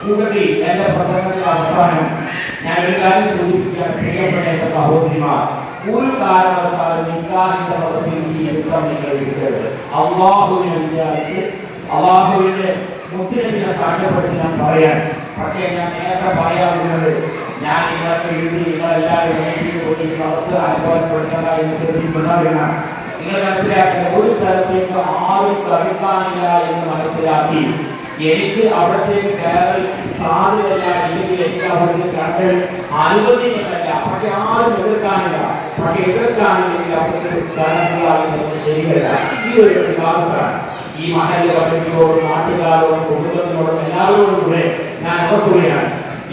കൂട്ടത്തിൽ എന്റെ പ്രസംഗത്തിന്റെ അവസാനം ഞാൻ ഒരു കാര്യം സൂചിപ്പിക്കാൻ പ്രിയപ്പെട്ട എന്റെ സഹോദരിമാർ ഒരു കാരണവശാലും നിക്കാഹിന്റെ സദസ്സിൽ ഈ യുദ്ധം നിങ്ങൾ എടുക്കരുത് അള്ളാഹുവിനെ വിചാരിച്ച് അള്ളാഹുവിന്റെ മുദ്രവിനെ സാക്ഷ്യപ്പെടുത്തി ഞാൻ പറയാൻ. പക്ഷേ ഞാൻ നേരത്തെ പറയാവുന്നത് ഞാൻ നിങ്ങൾക്ക് എഴുതി നിങ്ങളെല്ലാവരും വേദിയിൽ പോയി സദസ്സ് അനുഭവപ്പെടുത്തതായി എന്ന് കരുതിയിട്ടുണ്ടാവില്ല നിങ്ങൾ മനസ്സിലാക്കുന്ന ഒരു സ്ഥലത്തേക്ക് ആരും കടക്കാനില്ല എന്ന് മനസ്സിലാക്കി എനിക്ക് അവിടത്തേക്ക് കയറൽ സാധ്യതയല്ല എനിക്ക് എനിക്ക് അവിടേക്ക് കണ്ടൽ അനുവദിക്കുന്നില്ല പക്ഷെ ആരും എതിർക്കാനില്ല. പക്ഷെ എതിർക്കാനില്ലെങ്കിൽ അവിടുത്തെ കടക്കുക എന്നത് ശരിയല്ല. ഈ ഒരു വിഭാഗത്താണ് ഈ മഹല്ല കമ്മിറ്റിയോടും നാട്ടുകാരോടും കുടുംബത്തിനോടും എല്ലാവരോടും കൂടെ ഞാൻ ഓർക്കുകയാണ്.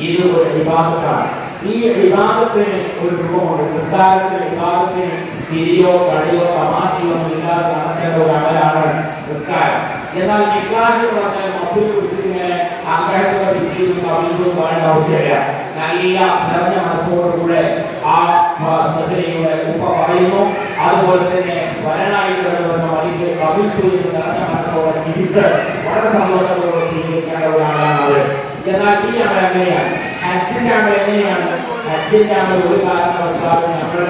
ഇത് ഒരു വിഭാഗത്താണ് ഈ വിഭാഗത്തിന് ഒരു രൂപമുണ്ട്. നിസ്കാരത്തിന്റെ വിഭാഗത്തിന് ചിരിയോ കളിയോ തമാശയോ ഒന്നും ഇല്ലാതെ നടക്കേണ്ട ഒരു അമലാണ് നിസ്കാരം എന്നാൽ നിക്കാഹ് എന്ന് പറഞ്ഞാൽ മസൂൽ പിടിച്ചിങ്ങനെ ആഗ്രഹത്തോടെ വിജയിച്ചും അഭിമുഖം പറയേണ്ട ആവശ്യമില്ല നല്ല നിറഞ്ഞ മനസ്സോടുകൂടെ ആ സഹചര്യയുടെ ഉപ്പ പറയുന്നു അതുപോലെ തന്നെ വരനായി കിടന്നുവന്ന വലിയ കവിത്വ നിറഞ്ഞ മനസ്സോടെ ചിരിച്ച് വളരെ സന്തോഷത്തോടെ സ്വീകരിക്കേണ്ട ഒരു ആളാണ് അത് എന്നാൽ ഈ അമൽ എങ്ങനെയാണ് ഹജ്ജിന്റെ അമൽ എങ്ങനെയാണ് ഹജ്ജിന്റെ അമൽ ഒരു കാരണവശാലും നമ്മൾ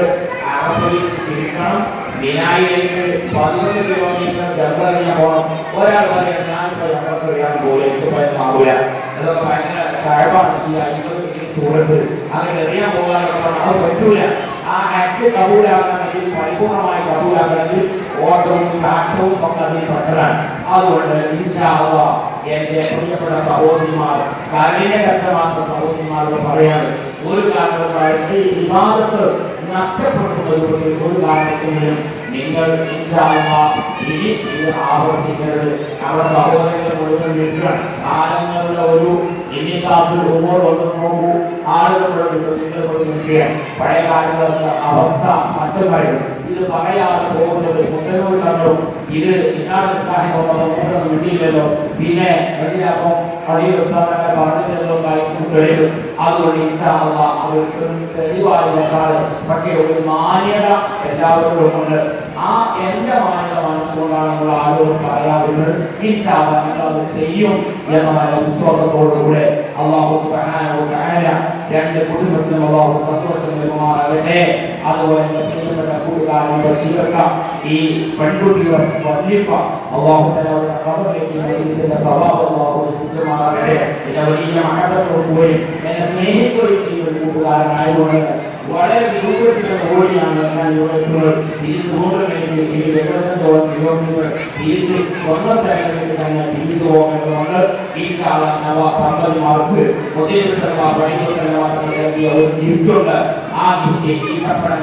അറഫയിൽ ഇരിക്കണം വിനായിലേക്ക് പതിനൊന്ന് കിലോമീറ്റർ ചെറുതറിയാൻ പോകണം ഒരാൾ പറയാം ഞാനിപ്പോ ഞങ്ങൾക്ക് അറിയാൻ പോലെ എനിക്ക് ഭയമാകൂല അതൊക്കെ ഭയങ്കര കഴിവാണ് ഈ അയ്മ്പത് ചൂടത്ത് അങ്ങനെ എറിയാൻ പോകാനൊക്കെ പറഞ്ഞാൽ അത് പറ്റൂല. ആ ഹജ്ജ് കബൂലാകണമെങ്കിൽ പരിപൂർണമായി കബൂലാകണമെങ്കിൽ ഓട്ടവും ചാട്ടവും ഒക്കെ അതിൽ പെട്ടതാണ്. അതുകൊണ്ട് അല്ലാഹ് എന്റെ പ്രിയപ്പെട്ട സഹോദരിമാർ കഠിന കഷ്ടമാക്കുന്ന സഹോദരിമാരോട് പറയാണ് ഒരു കാരണവശാലും വിവാദത്ത് നഷ്ടപ്പെടുന്നത് ഒരു കാരണത്തിനും നിങ്ങൾ ഇനി ഇത് ആവർത്തിക്കരുത്. നമ്മുടെ സഹോദരങ്ങൾ മുഴുവൻ വീട്ടിൽ കാലങ്ങളുടെ ഒരു ഇനി ക്ലാസ്സിൽ നോക്കൂ ആളുകളുടെ നിങ്ങൾ പഴയകാല അവസ്ഥ അച്ഛന്മാരും ഇത് പറയാതെ പോകുന്നത് മുത്തനൂർ കണ്ടു ഇത് നിൽക്കാനൊന്നും കിട്ടിയില്ലല്ലോ പിന്നെ എന്തിനപ്പം പഴയ സ്ഥാനങ്ങളെ പറഞ്ഞില്ലല്ലോ അതുകൊണ്ട് ഇൻഷാള്ള അവർക്ക് തെളിവായി വെക്കാതെ പക്ഷേ ഒരു മാന്യത എല്ലാവർക്കും ഉണ്ട്. ആ എന്റെ മാന്യത മനസ്സുകൊണ്ടാണ് നമ്മൾ ആരോടും ഇൻഷാള്ള നിങ്ങൾ അത് ചെയ്യും എന്ന വിശ്വാസത്തോടുകൂടെ അള്ളാഹു രണ്ട് കുടുംബത്തിനും അള്ളാഹു സന്തോഷം നൽകുമാറാകട്ടെ അതുപോലെ ബഷീർക്ക ഈ പെൺകുട്ടിയുടെ വല്യപ്പ അള്ളാഹു തലയുടെ കബറിലേക്ക് മരീസിന്റെ സ്വഭാവം അള്ളാഹു എത്തിക്കുമാറാകട്ടെ എന്നെ വലിയ മഹത്വത്തോടുകൂടി എന്നെ സ്നേഹിക്കുകയും ചെയ്യുന്ന കൂട്ടുകാരനായതുകൊണ്ട് വളരെ ദൂരത്തിലുള്ള ഓടിയാണ് ഞാൻ യോഗത്തിലുള്ള തിരിച്ചു കൊണ്ടുവരുന്നെങ്കിൽ ഈ വെള്ളത്തോളം കിലോമീറ്റർ തിരിച്ച് സ്വന്തം സ്ഥലങ്ങളിലേക്ക് തന്നെ തിരിച്ചു പോകേണ്ടതുകൊണ്ട് ഈ ശാല നവ പമ്പതിമാർക്ക് പുതിയ സ്ഥലമാ പഴയ സ്ഥലമാ ഒരു ആ ഗിഫ്റ്റ് ഈ പപ്പടം